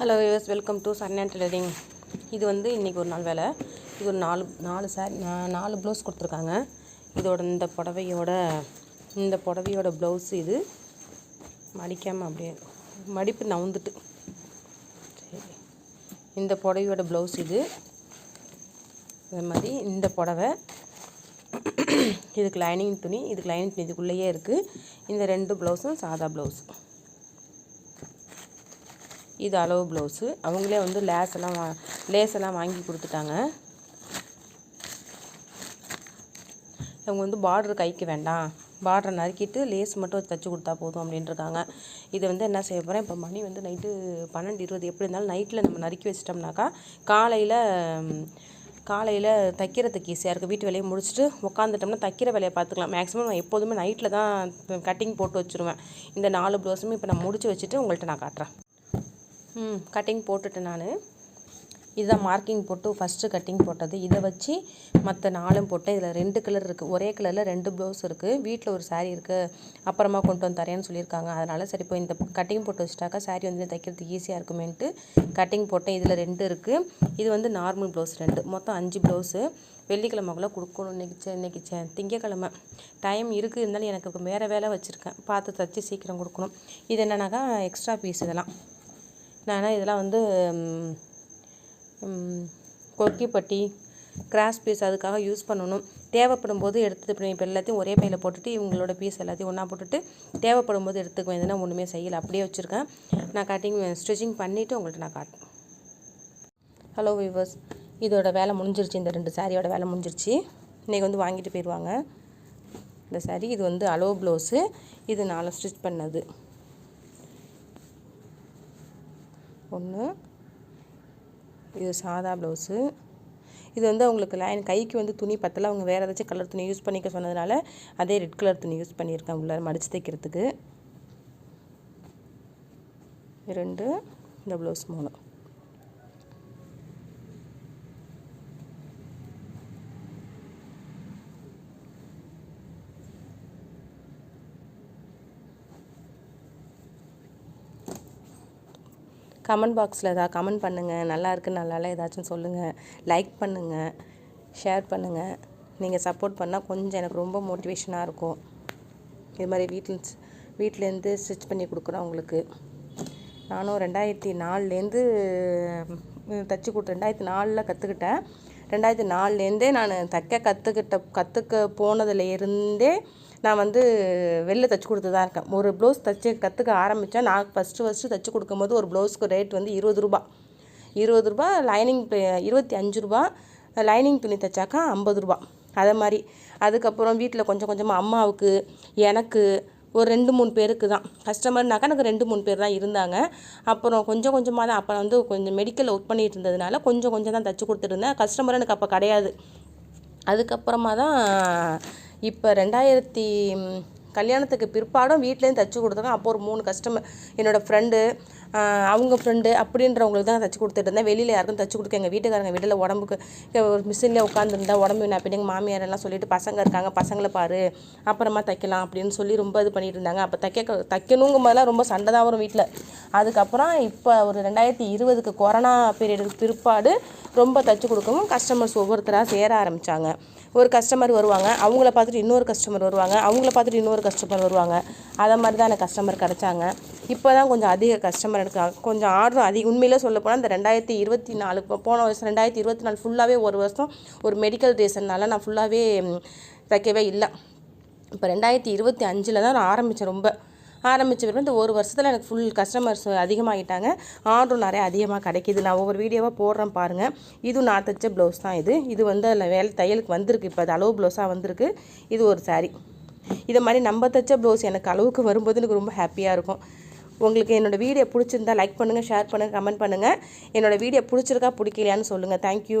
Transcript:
Hello US welcome to சன்னியான் tailoring இது வந்து இன்றைக்கி ஒரு நாள் வேலை. இது ஒரு நாலு நாலு சாரி நாலு ப்ளவுஸ் கொடுத்துருக்காங்க. இதோட இந்த புடவையோட இந்த புடவையோட ப்ளவுஸ் இது. மடிக்காமல் அப்படியே மடிப்பு நவுந்துட்டு. சரி. இந்த புடவையோட ப்ளவுஸ் இது. அதே மாதிரி இந்த புடவை. இதுக்கு லைனிங் துணி இதுக்கு லைனிங் துணி இதுக்குள்ளேயே இருக்குது இந்த ரெண்டு ப்ளவுஸும் சாதா ப்ளவுஸ் இது அளவு ப்ளவுஸு அவங்களே வந்து லேஸ் எல்லாம் வா லேஸ் எல்லாம் வாங்கி கொடுத்துட்டாங்க. அவங்க வந்து பார்ட்ரு கைக்கு வேண்டாம். பார்டரை நறுக்கிட்டு லேஸ் மட்டும் தைச்சி கொடுத்தா போதும் அப்படின்ட்டுருக்காங்க இதை வந்து என்ன செய்ய போகிறேன் இப்போ மணி வந்து நைட்டு பன்னெண்டு இருபது. எப்படி இருந்தாலும் நைட்டில் நம்ம நறுக்கி வச்சிட்டோம்னாக்கா காலையில் காலையில் தைக்கிறதுக்கு ஈஸியாக இருக்குது வீட்டு வேலையை முடிச்சுட்டு உட்காந்துட்டோம்னா தைக்கிற வேலையை பார்த்துக்கலாம். மேக்ஸிமம் நான் எப்போதுமே நைட்டில் தான் கட்டிங் போட்டு வச்சுருவேன். இந்த நாலு ப்ளவுஸுமே இப்போ நான் முடிச்சு வச்சுட்டு உங்கள்கிட்ட நான் காட்டுறேன். கட்டிங் போட்டுட்டேன் நான். இதுதான் மார்க்கிங் போட்டு ஃபஸ்ட்டு கட்டிங் போட்டது. இதை வச்சு மற்ற நாலும் போட்டேன். இதில் ரெண்டு கலர் இருக்குது ஒரே கலரில் ரெண்டு ப்ளவுஸ் இருக்குது வீட்டில் ஒரு சாரீ இருக்குது அப்புறமா கொண்டு வந்து தரேன்னு சொல்லியிருக்காங்க. அதனால் சரி இப்போ இந்த கட்டிங் போட்டு வச்சுட்டாக்கா சாரீ வந்து தைக்கிறதுக்கு ஈஸியாக இருக்குமேன்ட்டு கட்டிங் போட்டேன். இதில் ரெண்டு இருக்குது இது வந்து நார்மல் ப்ளவுஸ் ரெண்டு. மொத்தம் அஞ்சு ப்ளவுஸு வெள்ளிக்கிழமைக்குள்ளே கொடுக்கணும். இன்றைக்கி இன்றைக்கி திங்கக்கிழமை. டைம் இருக்குது இருந்தாலும் எனக்கு வேறு வேலை வச்சுருக்கேன். பார்த்து தைச்சி சீக்கிரம் கொடுக்கணும். இது என்னன்னாக்கா எக்ஸ்ட்ரா பீஸ் இதெல்லாம். நான் இதெல்லாம் வந்து கொக்கிப்பட்டி கிராஸ் பீஸ் அதுக்காக யூஸ் பண்ணணும். தேவைப்படும் போது எடுத்து இப்போ எல்லாத்தையும் ஒரே பையில் போட்டுட்டு இவங்களோட பீஸ் எல்லாத்தையும் ஒன்றா போட்டுட்டு தேவைப்படும் போது எடுத்துக்குவேன் இதெல்லாம் ஒன்றுமே செய்யலை. அப்படியே வச்சுருக்கேன். நான் கட்டிங் ஸ்டிச்சிங் பண்ணிவிட்டு உங்கள்கிட்ட நான் காட்டுறேன். ஹலோ வியூவர்ஸ் இதோட வேலை முடிஞ்சிருச்சு. இந்த ரெண்டு சாரியோட வேலை முடிஞ்சிருச்சு. இன்றைக்கி வந்து வாங்கிட்டு போயிடுவாங்க இந்த சாரி இது வந்து அலோ ப்ளவுஸு இது நாலு ஸ்டிச் பண்ணது. ஒன்று இது சாதா ப்ளவுஸு இது வந்து அவங்களுக்கு லைன் கைக்கு வந்து துணி பத்தலை. அவங்க வேறு ஏதாச்சும் கலர் துணி யூஸ் பண்ணிக்க சொன்னதுனால அதே ரெட் கலர் துணி யூஸ் பண்ணியிருக்கேன் உள்ள மடித்து தைக்கிறதுக்கு. ரெண்டு. இந்த ப்ளவுஸ் மூணு. கமெண்ட் பாக்ஸில் ஏதாவது கமெண்ட் பண்ணுங்கள் நல்லா இருக்குது நல்லா ஏதாச்சும் சொல்லுங்கள் லைக் பண்ணுங்கள் ஷேர் பண்ணுங்கள் நீங்கள் சப்போர்ட் பண்ணால் கொஞ்சம் எனக்கு ரொம்ப மோட்டிவேஷனாக இருக்கும். இது மாதிரி வீட்டில் வீட்டிலேருந்து ஸ்டிச் பண்ணி கொடுக்குறோம் உங்களுக்கு நானும் ரெண்டாயிரத்தி நாலுலேருந்து தைச்சி கொடுத்து ரெண்டாயிரத்தி நாலில் கற்றுக்கிட்டேன் ரெண்டாயிரத்தி நாலுலேருந்தே நான் தைக்க கற்றுக்கிட்ட கற்றுக்க போனதுலேருந்தே நான் வந்து வெளில தைச்சி கொடுத்து தான் இருக்கேன். ஒரு ப்ளவுஸ் தைச்சி கற்றுக்க ஆரம்பித்தேன் நான் ஃபஸ்ட்டு ஃபஸ்ட்டு தைச்சி கொடுக்கும்போது ஒரு ப்ளவுஸ்க்கு ரேட் வந்து இருபது ரூபா. இருபது ரூபா லைனிங் இருபத்தி அஞ்சு ரூபா லைனிங் துணி தைச்சாக்கா ஐம்பது ரூபா. அதை மாதிரி அதுக்கப்புறம் வீட்டில் கொஞ்சம் கொஞ்சமாக அம்மாவுக்கு எனக்கு ஒரு ரெண்டு மூணு பேருக்கு தான். கஸ்டமர்னாக்கா எனக்கு ரெண்டு மூணு பேர் தான் இருந்தாங்க. அப்புறம் கொஞ்சம் கொஞ்சமாக தான் அப்போ வந்து கொஞ்சம் மெடிக்கலில் ஒர்க் பண்ணிகிட்டு இருந்ததுனால கொஞ்சம் கொஞ்சம் தான் தைச்சி கொடுத்துருந்தேன் கஸ்டமர் எனக்கு அப்போ கிடையாது. அதுக்கப்புறமா தான் இப்போ ரெண்டாயிரத்தி கல்யாணத்துக்கு பிற்பாடும் வீட்லேருந்து தைச்சி கொடுத்தாங்க அப்போ ஒரு மூணு கஸ்டமர் என்னோடய ஃப்ரெண்டு அவங்க ஃப்ரெண்டு அப்படின்றவங்களுக்கு தான் தைச்சி கொடுத்துட்டு இருந்தேன். வெளியில் யாருக்கும் தைச்சி கொடுக்க எங்கள் வீட்டுக்காரங்க வீட்டில் உடம்புக்கு ஒரு மிஷினில் உட்காந்துருந்தா உடம்பு என்ன அப்படி எங்கள் மாமியார் எல்லாம் சொல்லிட்டு பசங்க இருக்காங்க பசங்களை பாரு அப்புறமா தைக்கலாம் அப்படின்னு சொல்லி ரொம்ப இது பண்ணிட்டு இருந்தாங்க. அப்போ தைக்க தைக்கணுங்கும் போதெல்லாம் ரொம்ப சண்டை தான் வரும் வீட்டில் அதுக்கப்புறம் இப்போ ஒரு ரெண்டாயிரத்தி இருபதுக்கு கொரோனா பீரியடுக்கு பிற்பாடு ரொம்ப தைச்சி கொடுக்கவும் கஸ்டமர்ஸ் ஒவ்வொருத்தராக சேர ஆரம்பித்தாங்க ஒரு கஸ்டமர் வருவாங்க. அவங்கள பார்த்துட்டு இன்னொரு கஸ்டமர் வருவாங்க. அவங்கள பார்த்துட்டு இன்னொரு கஸ்டமர் வருவாங்க. அதை மாதிரி தான் எனக்கு கஸ்டமர் கிடச்சாங்க. இப்போ தான் கொஞ்சம் அதிக கஸ்டமர் எனக்கு கொஞ்சம் ஆர்டர் அதிக உண்மையிலே சொல்ல போனால் இந்த ரெண்டாயிரத்தி இருபத்தி நாலு போன வருஷம் ரெண்டாயிரத்தி இருபத்தி நாலு ஃபுல்லாகவே ஒரு வருஷம் ஒரு மெடிக்கல் ரீசன்னால நான் ஃபுல்லாகவே தைக்கவே இல்லை. இப்போ ரெண்டாயிரத்தி இருபத்தி அஞ்சில் தான் நான் ஆரம்பித்தேன் ரொம்ப. ஆரம்பித்த பிறகு இந்த ஒரு வருஷத்தில் எனக்கு ஃபுல் கஸ்டமர்ஸ் அதிகமாகிட்டாங்க. ஆர்டரும் நிறைய அதிகமாக கிடைக்கிது. நான் ஒவ்வொரு வீடியோவாக போடுறேன் பாருங்கள் இதுவும் நான் தைச்ச ப்ளவுஸ் தான் இது. இது வந்து அதில் வேலை தையலுக்கு வந்திருக்கு. இப்போ அது அளவு ப்ளவுஸாக வந்திருக்கு. இது ஒரு சாரீ இதை மாதிரி நம்ம தைச்ச ப்ளவுஸ் எனக்கு அளவுக்கு வரும்போது எனக்கு ரொம்ப ஹாப்பியாக இருக்கும். உங்களுக்கு என்னோடய வீடியோ பிடிச்சிருந்தா லைக் பண்ணுங்கள் ஷேர் பண்ணுங்கள் கமெண்ட் பண்ணுங்கள் என்னோடய வீடியோ பிடிச்சிருக்கா பிடிக்கலையான்னு சொல்லுங்கள் தேங்க்யூ